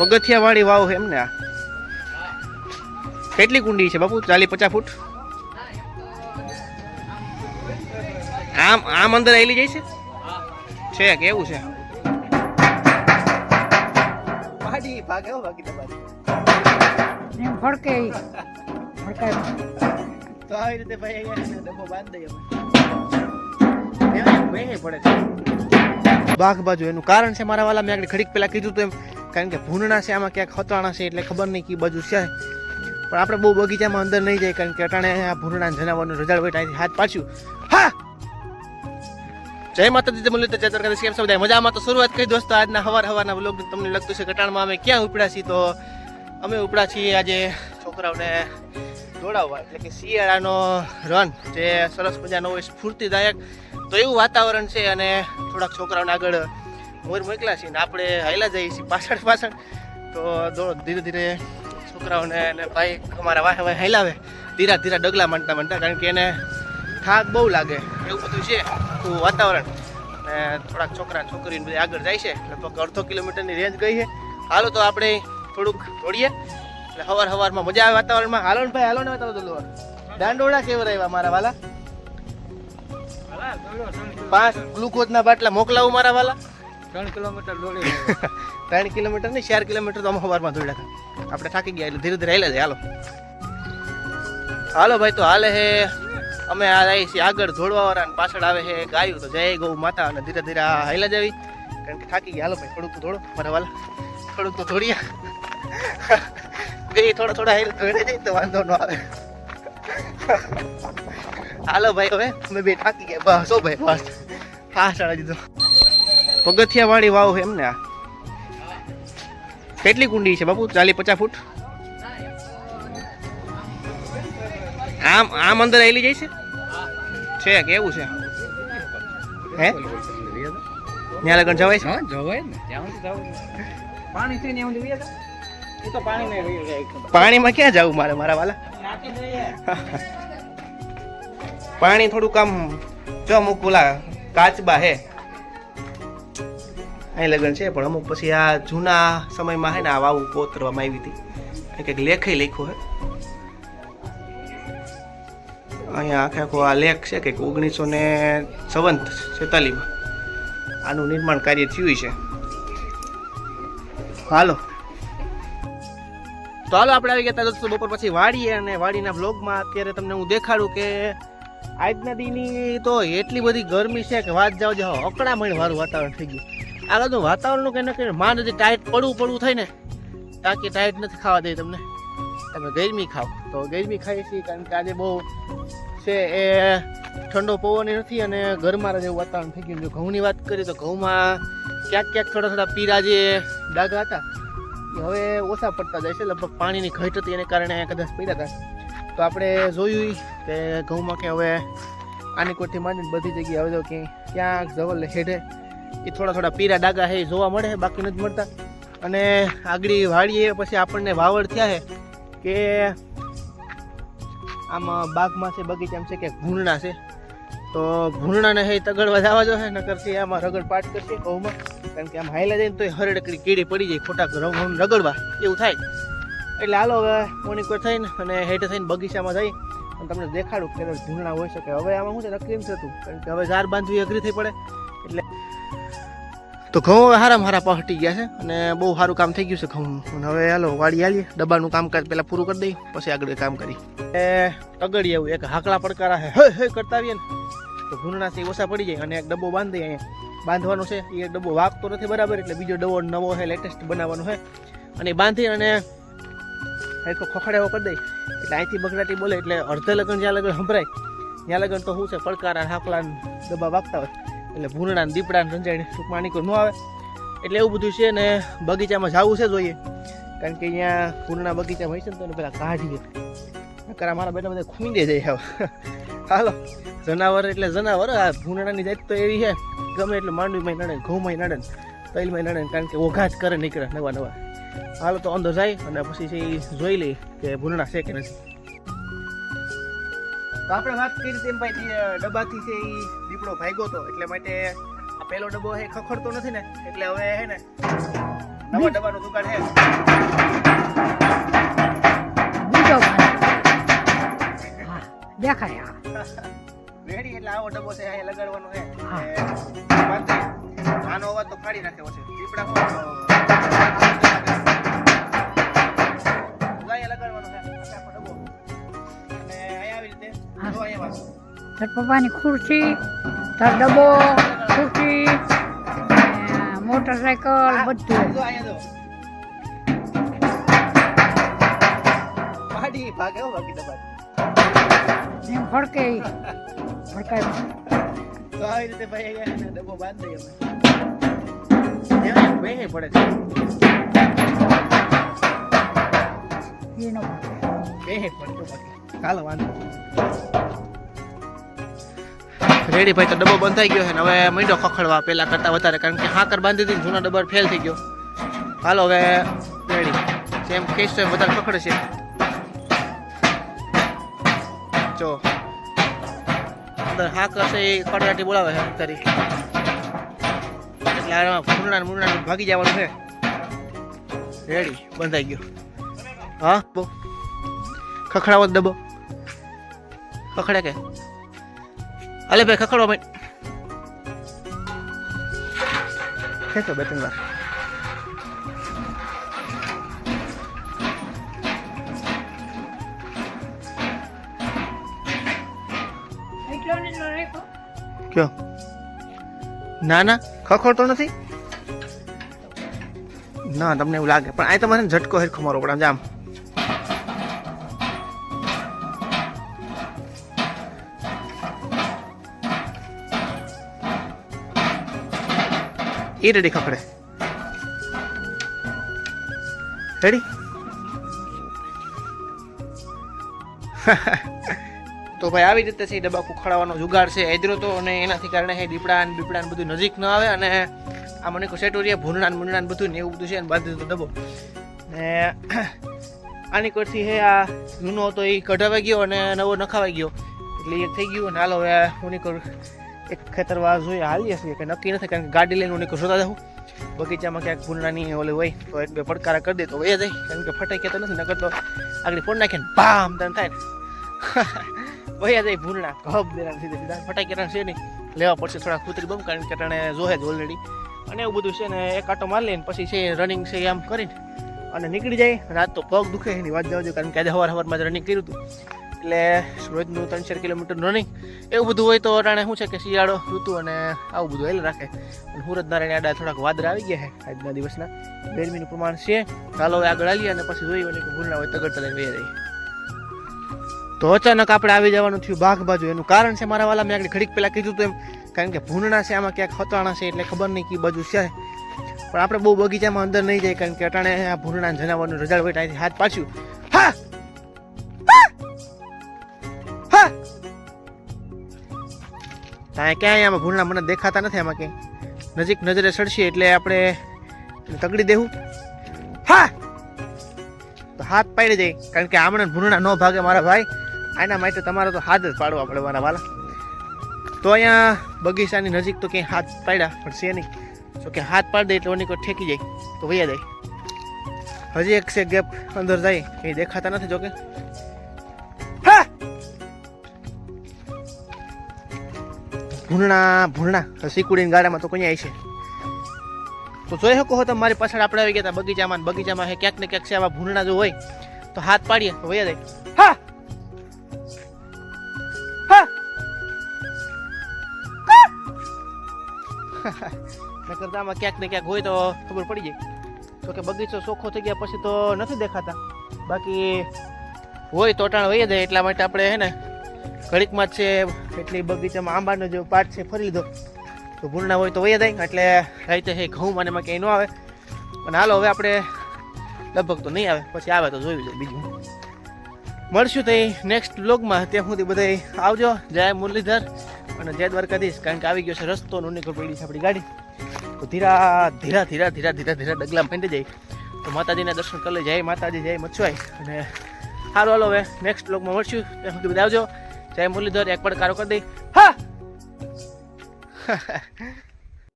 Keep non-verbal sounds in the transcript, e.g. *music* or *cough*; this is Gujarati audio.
પગથિયા વાળી વાવ છે એમને આ. કેટલી કુંડી છે બાપુ? ચાલી પચાસ ફૂટ? આમ આમ અંદર આવેલી જાય છે? છે કેવું છે? એમ ફડકે. ફડકાય તો આવી રીતે ભાઈ ડબ્બો બાંધી દઈએ પડે છે. બાગ બાજુ એનું કારણ છે મારા વાલા મેં આગળ ઘડીક પેલા કીધું તો એમ કારણ કે ભૂંડણા છે, આમાં ક્યાંક હતવાણા છે એટલે ખબર નહીં કે બાજુ છે. પણ આપણે બહુ બગીચામાં અંદર નહીં જાય કારણ કે અટાણે આ ભૂંડણા જનાવરનું રજાળ ત્યાંથી હાથ પાછું હા! જય માતાજી જય મુરલી જય દ્વારકાધીશ કેમ સમજાય મજામાં તો શરૂઆત કરી દોસ્તો, આજના હવાર હવારના બ્લોગ તમને લગતું છે કટાણમાં અમે ક્યાં ઉપડ્યા છીએ તો અમે ઉપડ્યા છીએ આજે છોકરાઓને દોડાવવા, એટલે કે શિયાળાનો રન જે સરસ મજાનો હોય, સ્ફૂર્તિદાયક તો એવું વાતાવરણ છે અને થોડાક છોકરાઓને આગળ મોર મોકલા છીએ ને આપણે હાઈલા જઈએ છીએ પાછળ પાછળ. તો ધીરે ધીરે છોકરાઓને અને ભાઈ અમારા વાહે વાહે હલાવે ધીરા ધીરા ડગલા માંડતા માંડતા કારણ કે એને થાક બહુ લાગે. એવું બધું છે આખું વાતાવરણ. અને થોડાક છોકરા છોકરીને બધી આગળ જાય છે. લગભગ અડધો કિલોમીટરની રેન્જ ગઈ છે. હાલો તો આપણે થોડુંક દોડીએ. એટલે હવાર હવારમાં મજા આવે વાતાવરણમાં. હાલો ને ભાઈ હાલો ને વાતાવરણ તો દાંડોળા કેવા રહ્યા મારા વાલા? પાંચ ગ્લુકોઝના બાટલા મોકલાવું મારા વાલા. ત્રણ કિલોમીટર દોડી *laughs* ત્રણ કિલોમીટર નહીં, ચાર કિલોમીટર તો અમે દોડ્યા હતા. આપણે થાકી ગયા એટલે ધીરે ધીરે હાલે જાય. હાલો. હાલો ભાઈ, તો હાલે હે. અમે આ આવી છીએ આગળ દોડવા વાળા અને પાછળ આવે છે ગાયું તો જય ગૌ માતા અને ધીરે ધીરે હાઈલા જાવી કારણ કે થાકી ગયા. હાલો ભાઈ, થોડુંક તો દોડો, મારા વાલા. થોડુંક તો દોડીએ. *laughs* ગઈ થોડા થોડા હાઈલ દોડે જાય તો વાંધો ન આવે. *laughs* હાલો ભાઈ, હવે અમે બે થાકી ગયા. બસ ભાઈ, બસ. હા ચડાવી દીધો પગથિયા વાળી વાવ એમ ને આ. કેટલી કુંડી છે બાપુ? ચાલી પચાસ ફૂટ? આમ આમ અંદર આવેલી જાય છે? છે કેવું છે? હે? ત્યાં લગન જવાય છે? હા જવાય ને ત્યાં જવું પાણી પાણીમાં ક્યાં જવું મારે મારા વાલા? પાણી થોડુંક આમ જો અમુક ઓલા કાચબા હે અહીં લગ્ન છે, પણ અમુક પછી આ જૂના સમયમાં હે ને આ વાવું કોતરવામાં આવી હતી. કંઈક લેખે લખ્યું હે. અહીંયા આખે આખો આ લેખ છે કંઈક ઓગણીસો ને સંવંત છેતાલીસમાં. આનું નિર્માણ કાર્ય થયું છે. હાલો. તો હાલો, આપણે આવી ગયા દોસ્તો, બપોર પછી વાડીએ અને વાડીના બ્લોગમાં અત્યારે તમને હું દેખાડું કે આજના દીની તો એટલી બધી ગરમી છે કે વાત જાવ જાવ અકળામણ વાળું વાતાવરણ થઈ ગયું. આ બધું વાતાવરણનું કંઈ નક્કી માં નથી ટાઈટ પડવું પડવું થાય ને ટાંકી ટાઈટ નથી ખાવા દે તમને. તમે ગરમી ખાઓ. તો ગરમી ખાઈ છીએ કારણ કે આજે બહુ છે એ ઠંડો પવન નથી અને ગરમારા જેવું વાતાવરણ થઈ ગયું. જો ઘઉંની વાત કરીએ તો ઘઉંમાં ક્યાંક ક્યાંક થોડા થોડા પીરા જે ડાઘા હતા, એ હવે ઓછા પડતા જાય છે. લગભગ પાણીની ઘટ હતી એને કારણે કદાચ પીરા હતા. તો આપણે જોયું કે ઘઉંમાં કે હવે આની કોઠી માંડીને બધી જગ્યાએ હવે તો કે ક્યાંક જવલ હેઠે એ થોડા થોડા પીરા ડાગા છે એ જોવા મળે, બાકી નથી મળતા. અને આગળ વાળીએ પછી આપણને વાવડ થયા છે કે આમાં બાગમાં છે, બગીચામાં છે કે ભૂંડણા છે. તો ભૂંડણાને હે તગડવા જવા જો હે નકરથી આમાં રગડ પાટ કરશે ઘઉંમાં. કારણ કે આમ હાઈલા જાય ને તો હરડકડી કીડી પડી જાય, ખોટા રગડવા, એવું થાય. એટલે હાલો હવે મોની કોઈ થઈને અને હેઠે થઈને બગીચામાં જઈ અને તમને દેખાડું કે ભૂંડણા હોઈ શકે. હવે આમાં શું છે નક્કી એમ થતું, કારણ કે હવે ઝાર બાંધવી અઘરી થઈ પડે. એટલે તો ઘઉં હવે હારામાં હારા પહટી ગયા છે અને બહુ સારું કામ થઈ ગયું છે ઘઉં. અને હવે હાલો, વાડી આલીએ ડબ્બાનું કામકાજ પહેલાં પૂરું કરી દઈ, પછી આગળ કામ કરી એ તગડી એવું, એક હાકલા પડકારા હે હે કરતા આવીએ ને. તો ભૂંડણાથી ઓછા પડી જાય અને એક ડબ્બો બાંધી અહીંયા. બાંધવાનો છે, એ ડબ્બો વાગતો નથી બરાબર, એટલે બીજો ડબ્બો નવો છે લેટેસ્ટ બનાવવાનો છે. અને બાંધી અને એક ખોખડાવો કરી દઈ. એટલે અહીંથી બગડાટી બોલે, એટલે અડધે લગન જ્યાં લગન સંભળાય, ત્યાં લગન તો શું છે, પડકારા હાકલા ડબ્બા વાગતા હોય. એટલે ભૂંડણા ને દીપડા ને રંજાઈને ટૂંકમાં નીકળ ન આવે. એટલે એવું બધું છે ને બગીચામાં જવું છે જોઈએ. કારણ કે અહીંયા ભૂંડણા બગીચામાં હોય છે ને તો એને પેલા કાઢીએ નકર મારા બેટા બધા ખૂંદે જાય હાલો, જનાવર એટલે જનાવર, આ ભૂંડણાની જાત તો એવી છે. ગમે એટલે માંડવીમાં નડે ઘઉંમાં નડે તૈલમાં નડે કારણ કે ઓઘા જ કરે નીકળે નવા નવા. હાલો તો અંદર જાય અને પછી જોઈ લઈ કે ભૂંડણા છે કે નથી. તો આપણે વાત કરી તેમ ભાઈ ડબ્બાથી છે એ દીપડો ભાગ્યો હતો એટલે માટે આ પહેલો ડબ્બો હે ખખડતો નથી ને એટલે હવે હે ને નવા ડબ્બાનું દુકાન બાંધો. દેખાય હા. રેડી એટલે આવો ડબ્બો છે અહીંયા લગાડવાનો હા. આનો અવાજ તો ફાડી નાખ્યો છે. દીપડા તાર પપ્પાની ખુરશી તાર ડબ્બો ખુરશી મોટરસાયકલ બધું જો અહીંયા જો. ફાડી ભાગે હો બાકી ડબ્બા એમ ફડકે. ફડકાય તો આવી રીતે ભાઈ ડબ્બો બાંધી દઈએ પડે છે એનો ફડકે. બેહે પડે તો બાકી ચાલો વાંધો રેડી ભાઈ, તો ડબ્બો બંધ થઈ ગયો છે ને હવે મીંડો ખખડવા પેલા કરતા વધારે, કારણ કે હાકર બાંધી દીધી જૂનો ડબ્બો ફેલ થઈ ગયો. હાલો હવે રેડી. જેમ કેસ તો એમ વધારે ખખડે છે જો. અંદર હાકર છે એ કડરાટી બોલાવે છે તારી એટલે આમાં ફૂરણા મૂરણા ભાગી જવાનું છે. રેડી, બંધાઈ ગયો. હા બહુ ખખડાવો ડબ્બો. ખખડે કે? અલે ભાઈ ખખડવા ભાઈ ખેંચો બે ત્રણ વાર. કયો ના ના ખખડતો નથી ના તમને એવું લાગે પણ આ તમારે ઝટકો હેરખો મારો પડે આમ એ રેડી ખખડે રેડી તો ભાઈ આવી રીતે છે ડબ્બા ઉખાડવાનો જુગાડ છે એદરો તો અને એનાથી કારણે હે દીપડા ને બીપડા બધું નજીક ન આવે અને આ મને સેટોરિયા ભૂંડણા મૂંડણા બધું ને એવું બધું છે અને બાંધી દીધો ડબ્બો. ને *clears throat* આની કરતી હે, આ જૂનો હતો એ કઢાવાઈ ગયો અને નવો નખાવાઈ ગયો. એટલે એ થઈ ગયું અને હાલો હવે હું નીકળ એક ખેતરવા જોઈએ, હાલીએ છીએ, કે નક્કી નથી, કારણ કે ગાડી લઈને હું નીકળ, જોતા જાઉં. બગીચામાં ક્યાંક ભૂંડણાની ઓલી હોય, તો એક બે પડકારા કરી દે, તો વહી જાય. કારણ કે ફટાઈ તો નથી, નકર તો આગળ ફોડ નાખે ને બામ તને થાય ને. *laughs* વયા જાય ભૂલના ઘબ દેરા સીધે સીધા. ફટાકેરા છે નહીં, લેવા પડશે થોડા કૂતરી બમ કારણ કે ટાણે જોહે જ ઓલરેડી અને એવું બધું છે ને, એક આટો મારી લઈને પછી છે રનિંગ છે આમ કરીને. અને નીકળી જાય, રાત તો પગ દુખે એની વાત જવા કારણ કે આજે હવાર હવારમાં જ રનિંગ કર્યું હતું. એટલે રોજનું ત્રણ ચાર કિલોમીટર રનિંગ એવું બધું હોય તો અટાણે શું છે કે શિયાળો, ઋતુ અને આવું બધું હેલ રાખે. અને સુરત નારાયણ આડા થોડાક વાદરા આવી ગયા છે આજના દિવસના. ગરમીનું પ્રમાણ છે. ચાલો હવે આગળ આવીએ અને પછી જોઈએ કે ભૂલના હોય, તગડતા લઈને વહી રહી તો અચાનક આપણે આવી જવાનું થયું બાઘ બાજુ. એનું કારણ છે મારા વાલા મેં આગળ ઘડીક પહેલાં કીધું હતું એમ, કારણ કે ભૂંડણા છે, આમાં ક્યાંક હતાણા છે એટલે ખબર નહીં કઈ બાજુ છે. પણ આપણે બહુ બગીચામાં અંદર નહીં જાય, કારણ કે અટાણે આ ભૂંડણા જનાવરનું રજાળ ત્યાંથી હાથ પાછું. ત્યાં ક્યાંય આમાં ભૂંડણા મને દેખાતા નથી આમાં ક્યાંય. નજીક નજરે સડશે એટલે આપણે તકડી દેવું. હા! તો હાથ પાડી જાય કારણ કે આમણે ભૂરણા ન ભાગે મારા ભાઈ. આના માટે તમારે તો હાથ જ પાડવા પડે મારા વાલા. તો અહીંયા બગીચાની નજીક તો ક્યાંય હાથ પાડ્યા, પણ છે નહીં. તો કે હાથ પાડી દે એટલે ઓની કોઈ ઠેકી જાય, તો વૈયા જાય. હજી એક છે ગેપ અંદર જાય, એ દેખાતા નથી જોકે ભૂરણા ભૂરણા સિકુડીની ગાડામાં તો કોઈ છે. તો જોઈ શકો હો તમે મારી પાછળ આપણે આવી ગયા બગીચામાં બગીચામાં હે ક્યાંક ને ક્યાંક છે, આવા ભૂંડણા જો હોય, તો હાથ પાડીએ, તો વયા જાય. હા! નકર આમાં ક્યાંક ને ક્યાંક હોય તો ખબર પડી જાય. તો કે બગીચો ચોખ્ખો થઈ ગયા પછી તો નથી દેખાતા. બાકી હોય તો ટાણ વહી જાય એટલા માટે આપણે હે ને ઘડીકમાં છે, એટલી બગીચામાં આંબાનો જે પાટ છે, ફરી લીધો. તો ભૂલના હોય તો વહી જાય, એટલે રાઈતે હે ઘઉં, મને એમાં ક્યાંય ન આવે. પણ હાલો, હવે આપણે લગભગ તો નહીં આવે, પછી આવે તો જોઈ લઈએ બીજું. મળશું તો નેક્સ્ટ બ્લોગમાં ત્યાં સુધી બધા આવજો. જય મુરલીધર અને જય દ્વારકાધીશ. કારણ કે આવી ગયો છે રસ્તો નો નીકળ પડી છે આપણી ગાડી. તો ધીરા ધીરા ધીરા ધીરા ધીરા ધીરા ડગલા માંડી જાય. તો માતાજીના દર્શન કરી લે જય માતાજી, જય મચવાય અને સારું હાલો, હવે નેક્સ્ટ બ્લોગમાં મળશું. ત્યાં સુધી બધા આવજો. જય મુરલીધર એક પડકારો કરી દઈ. હા! *laughs*